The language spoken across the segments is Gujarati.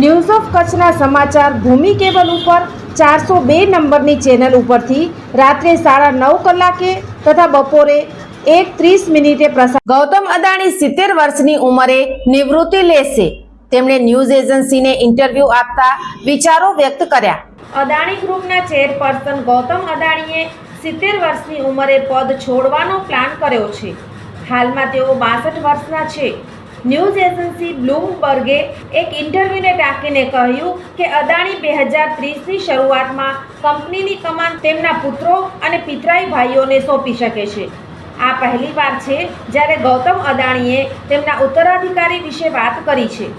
news of કચ્છના સમાચાર ભૂમિ કેબલ ઉપર ચારસો બે નંબરની ચેનલ ઉપરથી રાત્રે સાડા નવ કલાકે તથા બપોરે એક ત્રીસ મિનિટે પ્રસાર ગૌતમ અદાણી સિત્તેર વર્ષની ઉંમરે નિવૃત્તિ લેશે. તેમણે ન્યૂઝ એજન્સીને ઇન્ટરવ્યૂ આપતા વિચારો વ્યક્ત કર્યા. અદાણી ગ્રુપના ચેરપર્સન ગૌતમ અદાણીએ સિત્તેર વર્ષની ઉંમરે પદ છોડવાનો પ્લાન કર્યો છે. હાલમાં તેઓ બાસઠ વર્ષના છે. ન્યૂઝ એજન્સી બ્લૂમબર્ગે એક ઇન્ટરવ્યૂને ટાંકીને કહ્યું કે અદાણી બે હજાર ત્રીસની શરૂઆતમાં કંપનીની કમાન તેમના પુત્રો અને પિતરાઈ ભાઈઓને સોંપી શકે છે. આ પહેલીવાર છે જ્યારે ગૌતમ અદાણીએ તેમના ઉત્તરાધિકારી વિશે વાત કરી છે.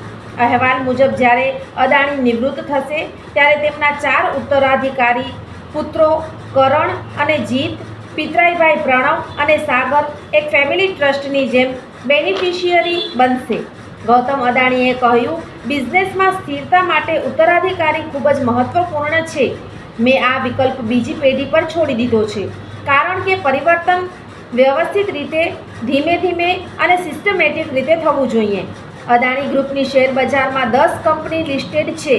અહેવાલ મુજબ જ્યારે અદાણી નિવૃત્ત થશે, ત્યારે તેમના ચાર ઉત્તરાધિકારી પુત્રો કરણ અને જીત પિતરાઈભાઈ પ્રણવ અને સાગર એક ફેમિલી ટ્રસ્ટની જેમ બેનિફિશિયરી બનશે. ગૌતમ અદાણીએ કહ્યું, બિઝનેસમાં સ્થિરતા માટે ઉત્તરાધિકારી ખૂબ જ મહત્વપૂર્ણ છે. મેં આ વિકલ્પ બીજી પેઢી પર છોડી દીધો છે. કારણ કે પરિવર્તન વ્યવસ્થિત રીતે, ધીમે ધીમે અને સિસ્ટમેટિક રીતે થવું જોઈએ. અદાણી ગ્રુપની શેર બજારમાં દસ કંપની લિસ્ટેડ છે.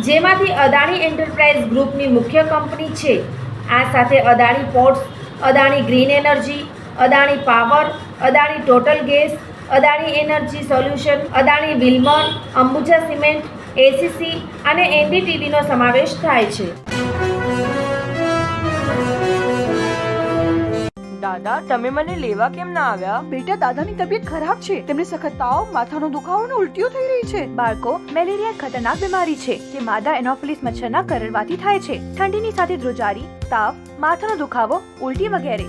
જેમાંથી અદાણી એન્ટરપ્રાઇઝ ગ્રુપની મુખ્ય કંપની છે. આ સાથે Adani ports, Adani green energy Adani power Adani total gas Adani energy solution Adani Wilmar Ambuja cement ACC અને એનડીટીવીનો સમાવેશ થાય છે. દાદા તમે મને લેવા કેમ ના આવ્યા? બેટા દાદાની તબિયત ખરાબ છે. તેમને સખત તાવ માથાનો દુખાવો અને ઉલટીઓ થઈ રહી છે. બાળકો મેલેરિયા ખતરનાક બીમારી છે જે માદા એનોફિલિસ મચ્છરના કરડવાથી થાય છે. ઠંડીની સાથે ધ્રુજારી તાવ માથાનો દુખાવો ઉલટી વગેરે.